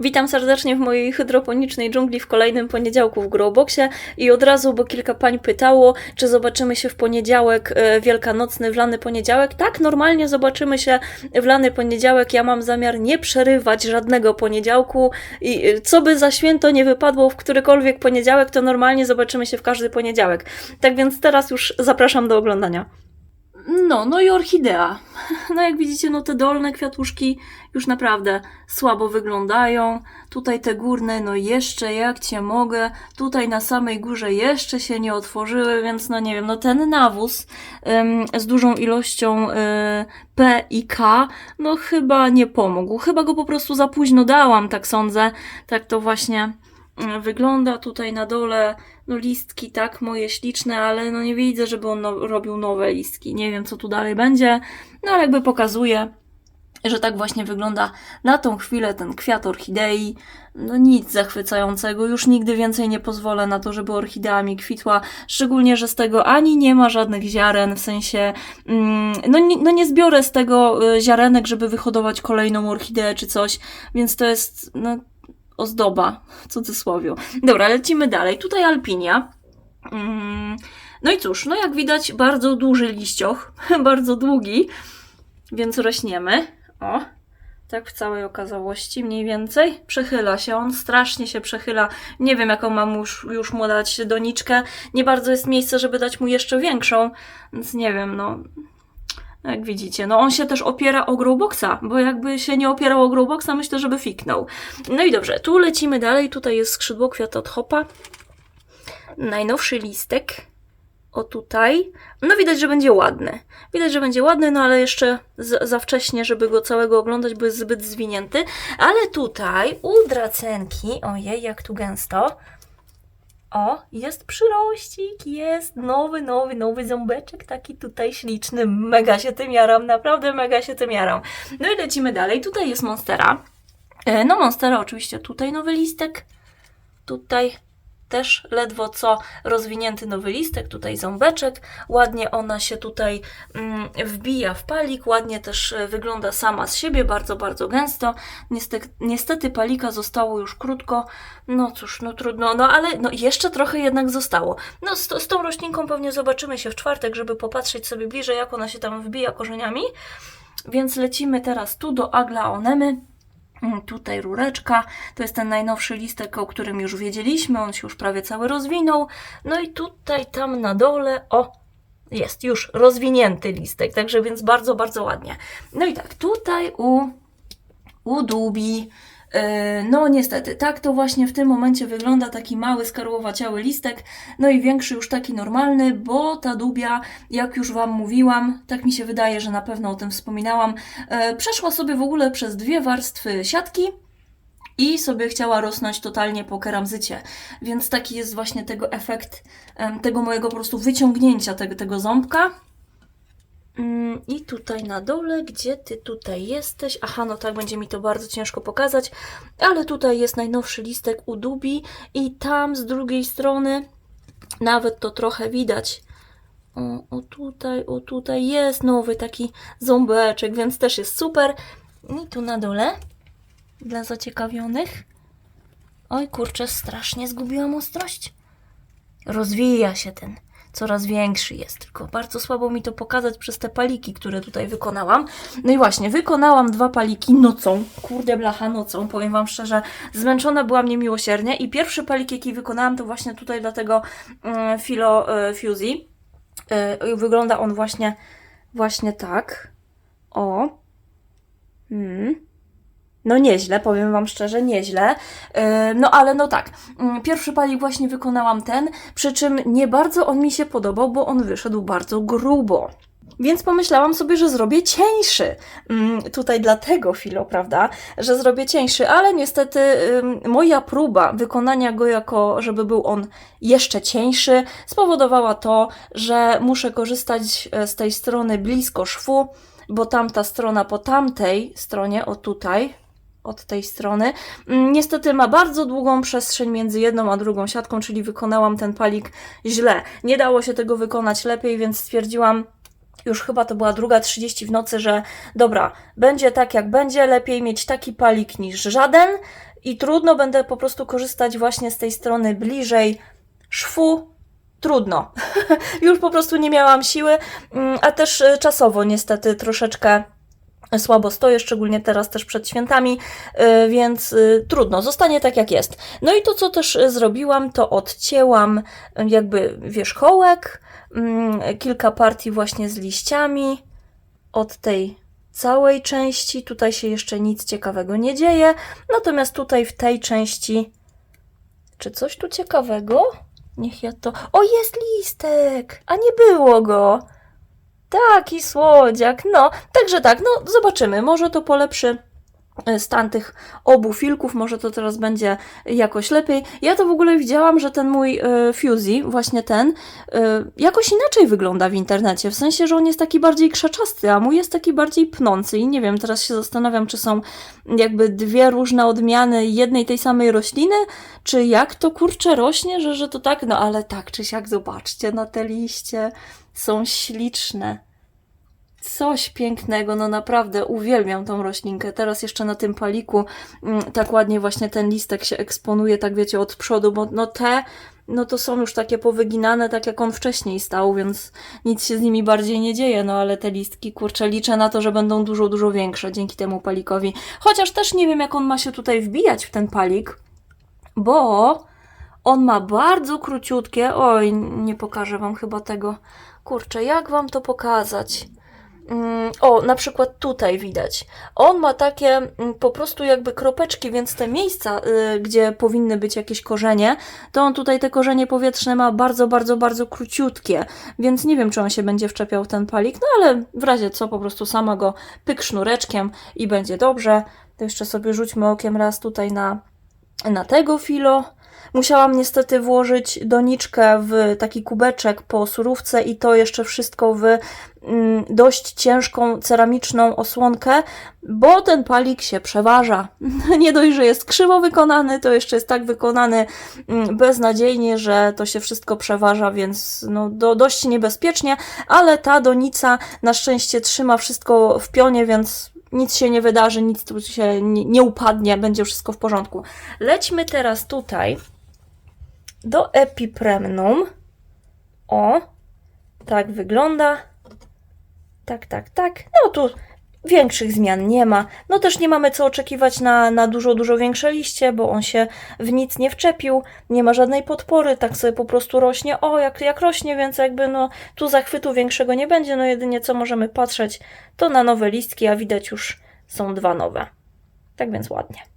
Witam serdecznie w mojej hydroponicznej dżungli w kolejnym poniedziałku w Growboxie i od razu, bo kilka pań pytało, czy zobaczymy się w poniedziałek e, wielkanocny, wlany poniedziałek. Tak, normalnie zobaczymy się wlany poniedziałek. Ja mam zamiar nie przerywać żadnego poniedziałku i e, co by za święto nie wypadło w którykolwiek poniedziałek, to normalnie zobaczymy się w każdy poniedziałek. Tak więc teraz już zapraszam do oglądania. No, no i orchidea. No jak widzicie, no te dolne kwiatuszki już naprawdę słabo wyglądają. Tutaj te górne, no jeszcze jak cię mogę. Tutaj na samej górze jeszcze się nie otworzyły, więc no nie wiem, no ten nawóz ym, z dużą ilością y, P i K, no chyba nie pomógł. Chyba go po prostu za późno dałam, tak sądzę. Tak to właśnie wygląda tutaj na dole. No listki, tak, moje śliczne, ale no nie widzę, żeby on no, robił nowe listki. Nie wiem, co tu dalej będzie, no ale jakby pokazuje, że tak właśnie wygląda na tą chwilę ten kwiat orchidei. No nic zachwycającego, już nigdy więcej nie pozwolę na to, żeby orchidea mi kwitła, szczególnie, że z tego ani nie ma żadnych ziaren, w sensie, mm, no, nie, no nie zbiorę z tego y, ziarenek, żeby wyhodować kolejną orchideę czy coś, więc to jest, no, ozdoba, w cudzysłowie. Dobra, lecimy dalej. Tutaj alpinia. Mm, No i cóż, no jak widać, bardzo duży liścioch, bardzo długi, więc rośniemy. O, tak w całej okazałości mniej więcej. Przechyla się on, strasznie się przechyla. Nie wiem, jaką mam już, już mu dać doniczkę. Nie bardzo jest miejsce, żeby dać mu jeszcze większą, więc nie wiem, no. Jak widzicie, no on się też opiera o Growboxa, bo jakby się nie opierał o Growboxa, myślę, żeby fiknął. No i dobrze, tu lecimy dalej. Tutaj jest skrzydło kwiat od hopa. Najnowszy listek. O tutaj. No widać, że będzie ładny. Widać, że będzie ładny, no ale jeszcze za, wcześnie, żeby go całego oglądać, bo jest zbyt zwinięty. Ale tutaj u dracenki, ojej, jak tu gęsto. O, jest przyrościk, jest nowy, nowy, nowy ząbeczek, taki tutaj śliczny. Mega się tym jaram, naprawdę mega się tym jaram. No i lecimy dalej. Tutaj jest Monstera. E, No, Monstera oczywiście tutaj nowy listek. Tutaj też ledwo co rozwinięty nowy listek, tutaj ząbeczek. Ładnie ona się tutaj mm, wbija w palik, ładnie też e, wygląda sama z siebie, bardzo, bardzo gęsto. Niestety, niestety palika zostało już krótko. No cóż, no trudno, no ale no jeszcze trochę jednak zostało. No z, z tą roślinką pewnie zobaczymy się w czwartek, żeby popatrzeć sobie bliżej, jak ona się tam wbija korzeniami. Więc lecimy teraz tu do Aglaonemy. Mm, Tutaj rureczka, to jest ten najnowszy listek, o którym już wiedzieliśmy, on się już prawie cały rozwinął. No i tutaj, tam na dole, o, jest już rozwinięty listek, także więc bardzo, bardzo ładnie. No i tak, tutaj u, u dubi, no niestety, tak to właśnie w tym momencie wygląda taki mały, skarłowaciały listek, no i większy już taki normalny, bo ta dubia, jak już Wam mówiłam, tak mi się wydaje, że na pewno o tym wspominałam, e, przeszła sobie w ogóle przez dwie warstwy siatki i sobie chciała rosnąć totalnie po keramzycie. Więc taki jest właśnie tego efekt, tego mojego po prostu wyciągnięcia tego, tego ząbka. Mm, I tutaj na dole, gdzie ty tutaj jesteś? Aha, no tak, będzie mi to bardzo ciężko pokazać, ale tutaj jest najnowszy listek u Dubi i tam z drugiej strony nawet to trochę widać. O, o tutaj, o tutaj jest nowy taki ząbeczek, więc też jest super. I tu na dole, dla zaciekawionych. Oj kurczę, strasznie zgubiłam ostrość. Rozwija się ten, coraz większy jest, tylko bardzo słabo mi to pokazać przez te paliki, które tutaj wykonałam. No i właśnie, wykonałam dwa paliki nocą, kurde blacha nocą, powiem Wam szczerze, zmęczona byłam niemiłosiernie i pierwszy palik, jaki wykonałam, to właśnie tutaj dla tego mm, Filo y, Fusey. Y, wygląda on właśnie, właśnie tak. O. Hmm. No nieźle, powiem Wam szczerze, nieźle. Yy, No ale no tak, mm, pierwszy palik właśnie wykonałam ten, przy czym nie bardzo on mi się podobał, bo on wyszedł bardzo grubo. Więc pomyślałam sobie, że zrobię cieńszy. Mm, Tutaj dlatego filo, prawda, że zrobię cieńszy, ale niestety moja próba wykonania go jako, żeby był on jeszcze cieńszy, spowodowała to, że muszę korzystać e, z tej strony blisko szwu, bo tamta strona po tamtej stronie, o tutaj, od tej strony. Mm, Niestety ma bardzo długą przestrzeń między jedną a drugą siatką, czyli wykonałam ten palik źle. Nie dało się tego wykonać lepiej, więc stwierdziłam, już chyba to była druga 30 w nocy, że dobra, będzie tak jak będzie, lepiej mieć taki palik niż żaden i trudno będę po prostu korzystać właśnie z tej strony bliżej szwu. Trudno. już po prostu nie miałam siły, mm, a też y, czasowo niestety troszeczkę słabo stoję, szczególnie teraz też przed świętami, y, więc y, trudno, zostanie tak jak jest. No i to, co też y, zrobiłam, to odcięłam jakby wierzchołek, mm, kilka partii właśnie z liściami od tej całej części. Tutaj się jeszcze nic ciekawego nie dzieje, natomiast tutaj w tej części. Czy coś tu ciekawego? Niech ja to. O, jest listek! A nie było go! Taki słodziak, no. Także tak, no zobaczymy. Może to polepszy e, stan tych obu filków, może to teraz będzie jakoś lepiej. Ja to w ogóle widziałam, że ten mój e, właśnie ten, e, jakoś inaczej wygląda w internecie. W sensie, że on jest taki bardziej krzaczasty, a mój jest taki bardziej pnący. I nie wiem, teraz się zastanawiam, czy są jakby dwie różne odmiany jednej tej samej rośliny, czy jak to kurczę rośnie, że, że to tak, no ale tak czy siak, zobaczcie na te liście są śliczne. Coś pięknego, no naprawdę uwielbiam tą roślinkę. Teraz jeszcze na tym paliku mm, tak ładnie właśnie ten listek się eksponuje, tak wiecie, od przodu, bo no te, no to są już takie powyginane, tak jak on wcześniej stał, więc nic się z nimi bardziej nie dzieje, no ale te listki, kurczę, liczę na to, że będą dużo, dużo większe dzięki temu palikowi. Chociaż też nie wiem, jak on ma się tutaj wbijać w ten palik, bo on ma bardzo króciutkie. Oj, nie pokażę wam chyba tego. Kurczę, jak wam to pokazać? Mm, O, na przykład tutaj widać. On ma takie mm, po prostu jakby kropeczki, więc te miejsca, y, gdzie powinny być jakieś korzenie, to on tutaj te korzenie powietrzne ma bardzo, bardzo, bardzo króciutkie, więc nie wiem, czy on się będzie wczepiał ten palik, no ale w razie co, po prostu sama go pyk sznureczkiem i będzie dobrze. To jeszcze sobie rzućmy okiem raz tutaj na, na tego filo. Musiałam niestety włożyć doniczkę w taki kubeczek po surówce i to jeszcze wszystko w mm, dość ciężką ceramiczną osłonkę, bo ten palik się przeważa. Nie dość, że jest krzywo wykonany, to jeszcze jest tak wykonany mm, beznadziejnie, że to się wszystko przeważa, więc no, do, dość niebezpiecznie, ale ta donica na szczęście trzyma wszystko w pionie, więc nic się nie wydarzy, nic tu się nie, nie upadnie, będzie wszystko w porządku. Lećmy teraz tutaj do epipremnum. O, tak wygląda. Tak, tak, tak. No tu większych zmian nie ma. No też nie mamy co oczekiwać na, na dużo, dużo większe liście, bo on się w nic nie wczepił. Nie ma żadnej podpory, tak sobie po prostu rośnie. O, jak, jak rośnie, więc jakby no tu zachwytu większego nie będzie. No jedynie co możemy patrzeć to na nowe listki, a widać już są dwa nowe. Tak więc ładnie.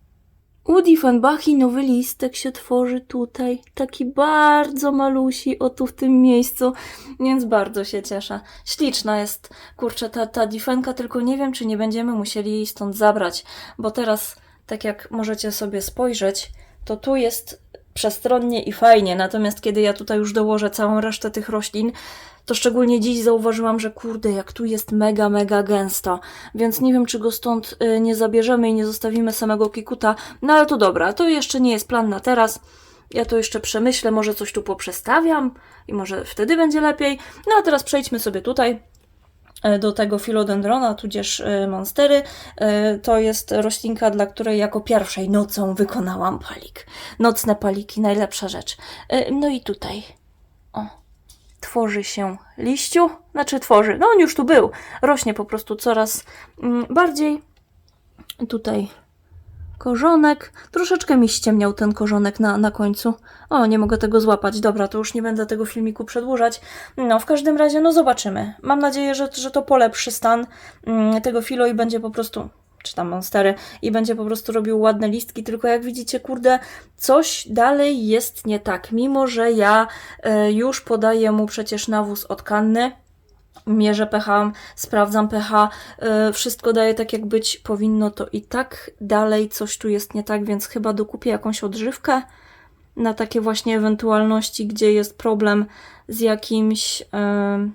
U Diefenbachi nowy listek się tworzy tutaj. Taki bardzo malusi, o tu w tym miejscu. Więc bardzo się cieszę. Śliczna jest, kurczę, ta, ta Diefenka, tylko nie wiem, czy nie będziemy musieli jej stąd zabrać. Bo teraz, tak jak możecie sobie spojrzeć, to tu jest przestronnie i fajnie. Natomiast kiedy ja tutaj już dołożę całą resztę tych roślin, to szczególnie dziś zauważyłam, że kurde, jak tu jest mega, mega gęsto. Więc nie wiem, czy go stąd y, nie zabierzemy i nie zostawimy samego kikuta. No ale to dobra, to jeszcze nie jest plan na teraz. Ja to jeszcze przemyślę, może coś tu poprzestawiam i może wtedy będzie lepiej. No a teraz przejdźmy sobie tutaj do tego filodendrona, tudzież e, monstery. E, To jest roślinka, dla której jako pierwszej nocą wykonałam palik. Nocne paliki, najlepsza rzecz. E, No i tutaj. O, tworzy się liściu, znaczy tworzy, no on już tu był, rośnie po prostu coraz mm, bardziej. Tutaj korzonek, troszeczkę mi ściemniał ten korzonek na, na końcu. O, nie mogę tego złapać, dobra, to już nie będę tego filmiku przedłużać. No, w każdym razie, no zobaczymy. Mam nadzieję, że, że to polepszy stan mm, tego filo i będzie po prostu czy tam monstery i będzie po prostu robił ładne listki, tylko jak widzicie, kurde, coś dalej jest nie tak, mimo że ja e, już podaję mu przecież nawóz od kanny, mierzę pH, sprawdzam pH, e, wszystko daje tak jak być powinno, to i tak dalej coś tu jest nie tak, więc chyba dokupię jakąś odżywkę na takie właśnie ewentualności, gdzie jest problem z jakimś, e,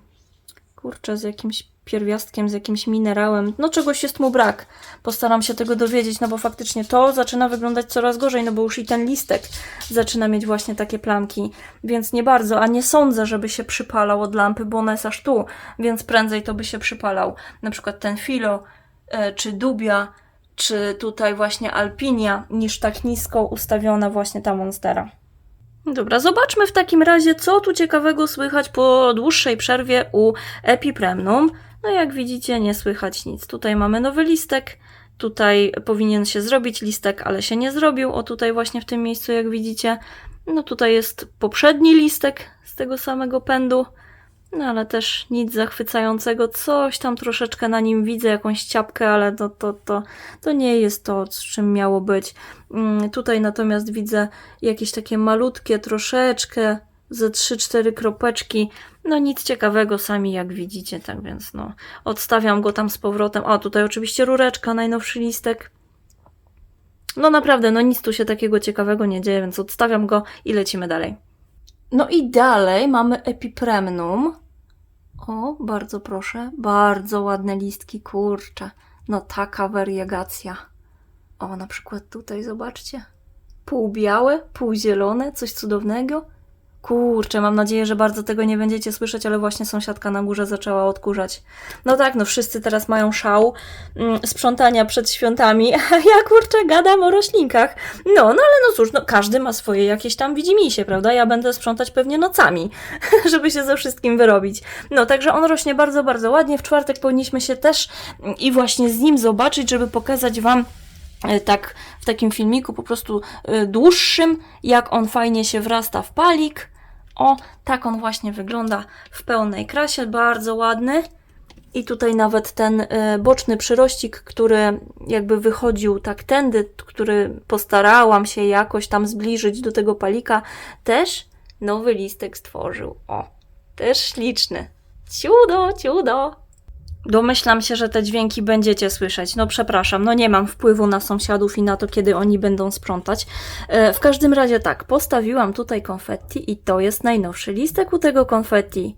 kurczę, z jakimś pierwiastkiem, z jakimś minerałem. No czegoś jest mu brak. Postaram się tego dowiedzieć, no bo faktycznie to zaczyna wyglądać coraz gorzej, no bo już i ten listek zaczyna mieć właśnie takie plamki, więc nie bardzo, a nie sądzę, żeby się przypalał od lampy, bo ona jest aż tu, więc prędzej to by się przypalał. Na przykład ten filo, e, czy dubia, czy tutaj właśnie alpinia, niż tak nisko ustawiona właśnie ta monstera. Dobra, zobaczmy w takim razie, co tu ciekawego słychać po dłuższej przerwie u Epipremnum. No jak widzicie, nie słychać nic. Tutaj mamy nowy listek, tutaj powinien się zrobić listek, ale się nie zrobił. O tutaj właśnie w tym miejscu, jak widzicie. No tutaj jest poprzedni listek z tego samego pędu. No ale też nic zachwycającego, coś tam troszeczkę na nim widzę, jakąś ciapkę, ale to, to, to, to nie jest to, z czym miało być. Mm, Tutaj natomiast widzę jakieś takie malutkie, troszeczkę ze 3-4 kropeczki. No nic ciekawego sami jak widzicie, tak więc no odstawiam go tam z powrotem. O, tutaj oczywiście rureczka, najnowszy listek. No naprawdę, no nic tu się takiego ciekawego nie dzieje, więc odstawiam go i lecimy dalej. No i dalej mamy epipremnum. O, bardzo proszę. Bardzo ładne listki, kurczę. No taka wariegacja. O, na przykład tutaj, zobaczcie. Pół białe, pół zielone, coś cudownego. Kurczę, mam nadzieję, że bardzo tego nie będziecie słyszeć, ale właśnie sąsiadka na górze zaczęła odkurzać. No tak, no wszyscy teraz mają szał mm, sprzątania przed świątami, a ja kurczę gadam o roślinkach. No, no ale no cóż, no każdy ma swoje jakieś tam widzimisię, prawda? Ja będę sprzątać pewnie nocami, żeby się ze wszystkim wyrobić. No, także on rośnie bardzo, bardzo ładnie. W czwartek powinniśmy się też mm, i właśnie z nim zobaczyć, żeby pokazać Wam e, tak w takim filmiku po prostu e, dłuższym, jak on fajnie się wrasta w palik. O, tak on właśnie wygląda w pełnej krasie, bardzo ładny. I tutaj nawet ten e, boczny przyrościk, który jakby wychodził tak tędy, który postarałam się jakoś tam zbliżyć do tego palika, też nowy listek stworzył. O, też śliczny. Ciudo, ciudo. Domyślam się, że te dźwięki będziecie słyszeć. No przepraszam, no nie mam wpływu na sąsiadów i na to, kiedy oni będą sprzątać. E, w każdym razie tak, postawiłam tutaj konfetti i to jest najnowszy listek u tego konfetti.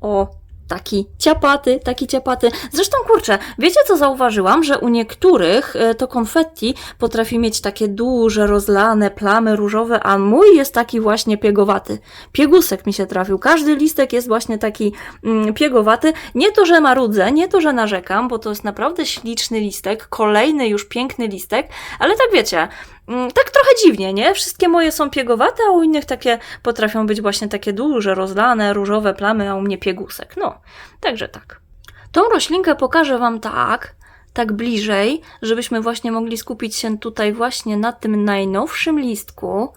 O, taki ciapaty, taki ciapaty. Zresztą kurczę, wiecie co zauważyłam? Że u niektórych e, to konfetti potrafi mieć takie duże, rozlane plamy różowe, a mój jest taki właśnie piegowaty. Piegusek mi się trafił. Każdy listek jest właśnie taki mm, piegowaty. Nie to, że marudzę, nie to, że narzekam, bo to jest naprawdę śliczny listek, kolejny już piękny listek, ale tak wiecie, Tak trochę dziwnie, nie? Wszystkie moje są piegowate, a u innych takie potrafią być właśnie takie duże, rozlane, różowe plamy, a u mnie piegusek. No, także tak. Tą roślinkę pokażę Wam tak, tak bliżej, żebyśmy właśnie mogli skupić się tutaj właśnie na tym najnowszym listku.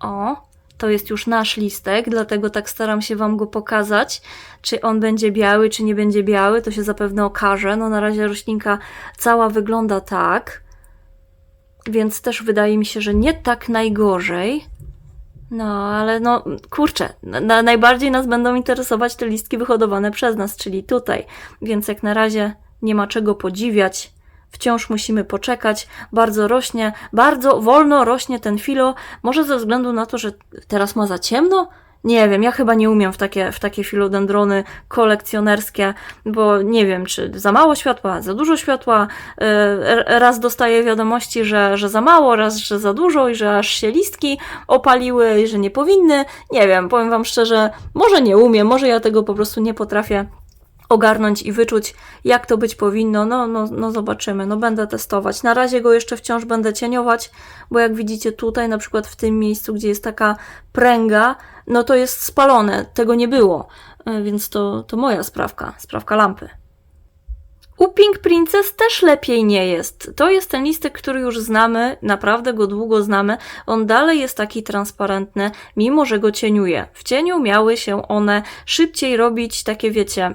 O, to jest już nasz listek, dlatego tak staram się Wam go pokazać. Czy on będzie biały, czy nie będzie biały, to się zapewne okaże. No na razie roślinka cała wygląda tak więc też wydaje mi się, że nie tak najgorzej. No, ale no, kurczę, na, najbardziej nas będą interesować te listki wyhodowane przez nas, czyli tutaj. Więc jak na razie nie ma czego podziwiać. Wciąż musimy poczekać. Bardzo rośnie, bardzo wolno rośnie ten filo. Może ze względu na to, że teraz ma za ciemno? Nie wiem, ja chyba nie umiem w takie, w takie filodendrony kolekcjonerskie, bo nie wiem, czy za mało światła, za dużo światła. Yy, Raz dostaję wiadomości, że, że za mało, raz, że za dużo i że aż się listki opaliły i że nie powinny. Nie wiem, powiem Wam szczerze, może nie umiem, może ja tego po prostu nie potrafię ogarnąć i wyczuć, jak to być powinno. No, no, no zobaczymy, no będę testować. Na razie go jeszcze wciąż będę cieniować, bo jak widzicie tutaj, na przykład w tym miejscu, gdzie jest taka pręga, no to jest spalone, tego nie było, E, więc to, to moja sprawka, sprawka lampy. U Pink Princess też lepiej nie jest. To jest ten listek, który już znamy, naprawdę go długo znamy. On dalej jest taki transparentny, mimo że go cieniuje. W cieniu miały się one szybciej robić takie, wiecie,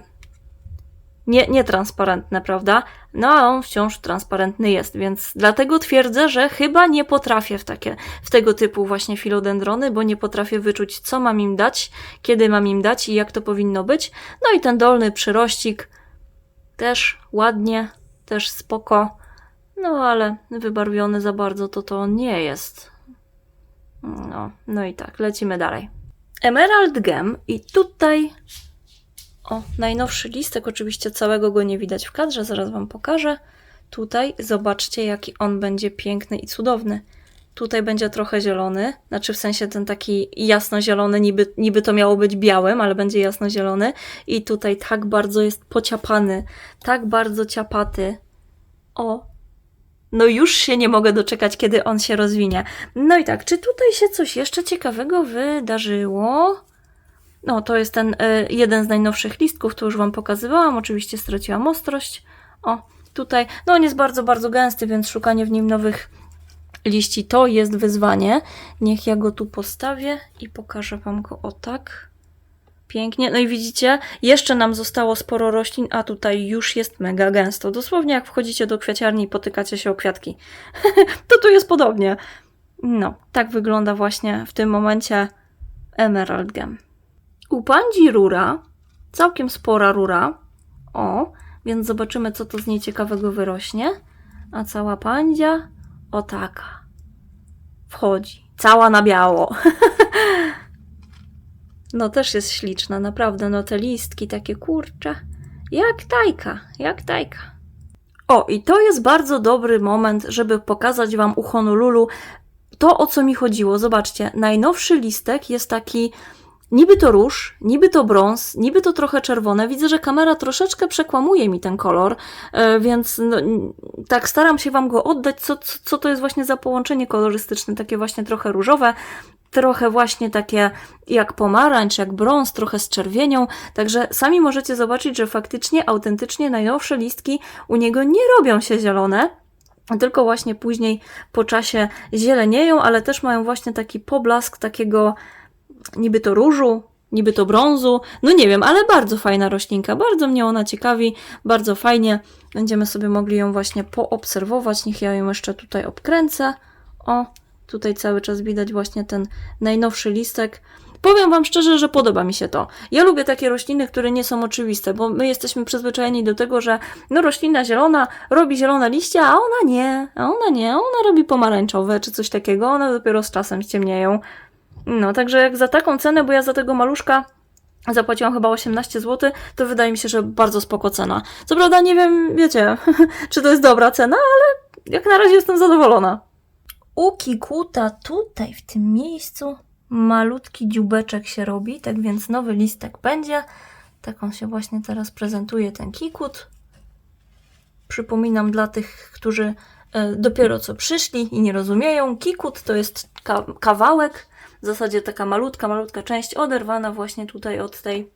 nie, nietransparentne, prawda? No a on wciąż transparentny jest, więc dlatego twierdzę, że chyba nie potrafię w, takie, w tego typu właśnie filodendrony, bo nie potrafię wyczuć, co mam im dać, kiedy mam im dać i jak to powinno być. No i ten dolny przyrościk też ładnie, też spoko, no ale wybarwiony za bardzo to to nie jest. No, no i tak, lecimy dalej. Emerald Gem i tutaj O, najnowszy listek, oczywiście całego go nie widać w kadrze, zaraz Wam pokażę. Tutaj zobaczcie, jaki on będzie piękny i cudowny. Tutaj będzie trochę zielony, znaczy w sensie ten taki jasno-zielony, niby, niby to miało być białym, ale będzie jasno-zielony. I tutaj tak bardzo jest pociapany, tak bardzo ciapaty. O, no już się nie mogę doczekać, kiedy on się rozwinie. No i tak, czy tutaj się coś jeszcze ciekawego wydarzyło? No, to jest ten y, jeden z najnowszych listków, to już Wam pokazywałam. Oczywiście straciłam ostrość. O, tutaj, no on jest bardzo, bardzo gęsty, więc szukanie w nim nowych liści to jest wyzwanie. Niech ja go tu postawię i pokażę Wam go o tak. Pięknie. No i widzicie, jeszcze nam zostało sporo roślin, a tutaj już jest mega gęsto. Dosłownie jak wchodzicie do kwiaciarni i potykacie się o kwiatki. to tu jest podobnie. No, tak wygląda właśnie w tym momencie Emerald Gem. U rura, całkiem spora rura. O, więc zobaczymy, co to z niej ciekawego wyrośnie. A cała pandzia, o taka, wchodzi. Cała na biało. no też jest śliczna, naprawdę. No te listki takie kurcze. Jak tajka, jak tajka. O, i to jest bardzo dobry moment, żeby pokazać Wam u Honolulu to, o co mi chodziło. Zobaczcie, najnowszy listek jest taki Niby to róż, niby to brąz, niby to trochę czerwone. Widzę, że kamera troszeczkę przekłamuje mi ten kolor, e, więc no, tak staram się Wam go oddać, co, co, co to jest właśnie za połączenie kolorystyczne, takie właśnie trochę różowe, trochę właśnie takie jak pomarańcz, jak brąz, trochę z czerwienią. Także sami możecie zobaczyć, że faktycznie, autentycznie najnowsze listki u niego nie robią się zielone, tylko właśnie później po czasie zielenieją, ale też mają właśnie taki poblask takiego niby to różu, niby to brązu, no nie wiem, ale bardzo fajna roślinka, bardzo mnie ona ciekawi, bardzo fajnie. Będziemy sobie mogli ją właśnie poobserwować. Niech ja ją jeszcze tutaj obkręcę. O, tutaj cały czas widać właśnie ten najnowszy listek. Powiem Wam szczerze, że podoba mi się to. Ja lubię takie rośliny, które nie są oczywiste, bo my jesteśmy przyzwyczajeni do tego, że no roślina zielona robi zielone liście, a ona nie, a ona nie, ona robi pomarańczowe czy coś takiego, one dopiero z czasem ściemnieją. No, także jak za taką cenę, bo ja za tego maluszka zapłaciłam chyba 18 zł, to wydaje mi się, że bardzo spoko cena. Co prawda nie wiem, wiecie, czy to jest dobra cena, ale jak na razie jestem zadowolona. U Kikuta tutaj, w tym miejscu, malutki dziubeczek się robi, tak więc nowy listek będzie. Tak on się właśnie teraz prezentuje, ten Kikut. Przypominam dla tych, którzy e, dopiero co przyszli i nie rozumieją, Kikut to jest ka- kawałek, zasadzie taka malutka, malutka część oderwana właśnie tutaj od tej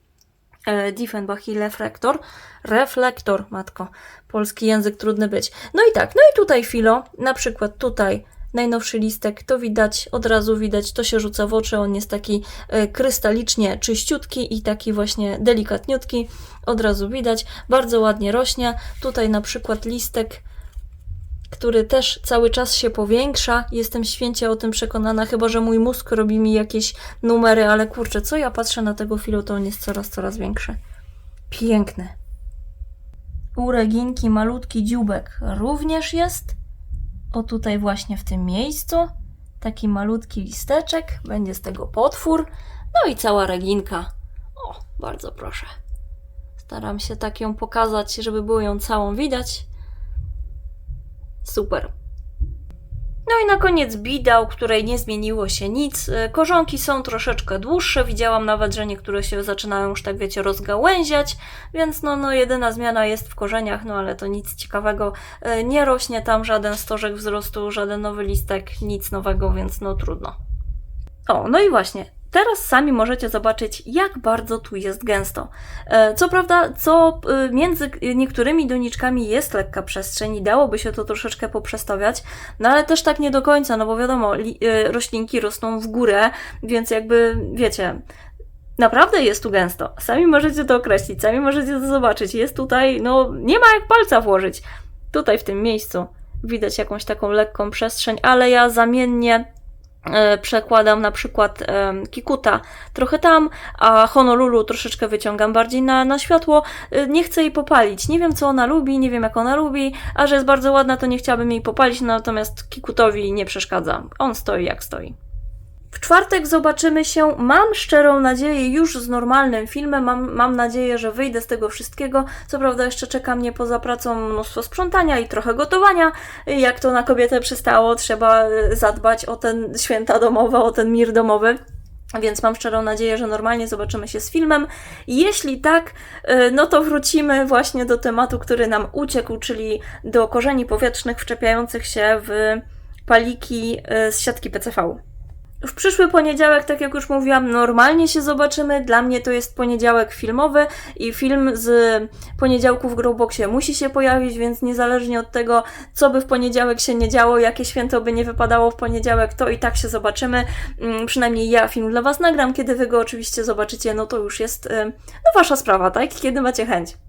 e, Diefenbach i reflektor. Reflektor, matko, polski język trudny być. No i tak, no i tutaj filo, na przykład tutaj najnowszy listek, to widać, od razu widać, to się rzuca w oczy, on jest taki e, krystalicznie czyściutki i taki właśnie delikatniutki, od razu widać, bardzo ładnie rośnie. Tutaj na przykład listek który też cały czas się powiększa. Jestem święcie o tym przekonana, chyba że mój mózg robi mi jakieś numery, ale kurczę, co ja patrzę na tego filu, to on jest coraz, coraz większy. Piękny. U Reginki malutki dziubek również jest. O tutaj właśnie w tym miejscu. Taki malutki listeczek, będzie z tego potwór. No i cała Reginka. O, bardzo proszę. Staram się tak ją pokazać, żeby było ją całą widać. Super. No i na koniec bida, u której nie zmieniło się nic. E, Korzonki są troszeczkę dłuższe. Widziałam nawet, że niektóre się zaczynają już tak wiecie rozgałęziać, więc no, no jedyna zmiana jest w korzeniach, no ale to nic ciekawego. E, Nie rośnie tam żaden stożek wzrostu, żaden nowy listek, nic nowego, więc no trudno. O, no i właśnie. Teraz sami możecie zobaczyć, jak bardzo tu jest gęsto. E, Co prawda, co e, między niektórymi doniczkami jest lekka przestrzeń i dałoby się to troszeczkę poprzestawiać, no ale też tak nie do końca, no bo wiadomo, e, roślinki rosną w górę, więc jakby, wiecie, naprawdę jest tu gęsto. Sami możecie to określić, sami możecie to zobaczyć. Jest tutaj, no, nie ma jak palca włożyć. Tutaj w tym miejscu widać jakąś taką lekką przestrzeń, ale ja zamiennie przekładam na przykład em, Kikuta trochę tam, a Honolulu troszeczkę wyciągam bardziej na, na światło. E, Nie chcę jej popalić. Nie wiem, co ona lubi, nie wiem, jak ona lubi, a że jest bardzo ładna, to nie chciałabym jej popalić, natomiast Kikutowi nie przeszkadza. On stoi jak stoi. W czwartek zobaczymy się, mam szczerą nadzieję, już z normalnym filmem. Mam, mam nadzieję, że wyjdę z tego wszystkiego. Co prawda, jeszcze czeka mnie poza pracą mnóstwo sprzątania i trochę gotowania. Jak to na kobietę przystało, trzeba e, zadbać o ten święta domowe, o ten mir domowy. Więc mam szczerą nadzieję, że normalnie zobaczymy się z filmem. Jeśli tak, y, no to wrócimy właśnie do tematu, który nam uciekł, czyli do korzeni powietrznych wczepiających się w paliki y, z siatki PCV. W przyszły poniedziałek, tak jak już mówiłam, normalnie się zobaczymy. Dla mnie to jest poniedziałek filmowy i film z poniedziałku w Growboxie musi się pojawić, więc niezależnie od tego, co by w poniedziałek się nie działo, jakie święto by nie wypadało w poniedziałek, to i tak się zobaczymy. Mm, Przynajmniej ja film dla Was nagram, kiedy Wy go oczywiście zobaczycie, no to już jest y, no Wasza sprawa, tak? Kiedy macie chęć.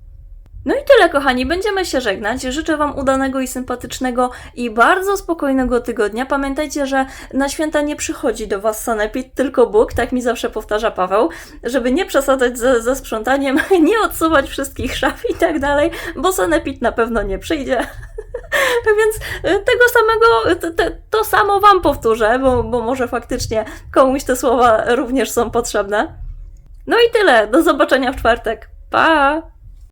No i tyle, kochani. Będziemy się żegnać. Życzę Wam udanego i sympatycznego i bardzo spokojnego tygodnia. Pamiętajcie, że na święta nie przychodzi do Was sanepid, tylko Bóg, tak mi zawsze powtarza Paweł, żeby nie przesadzać ze, ze sprzątaniem, nie odsuwać wszystkich szaf i tak dalej, bo sanepid na pewno nie przyjdzie. Więc y, tego samego, to, to, samo Wam powtórzę, bo, bo może faktycznie komuś te słowa również są potrzebne. No i tyle. Do zobaczenia w czwartek. Pa!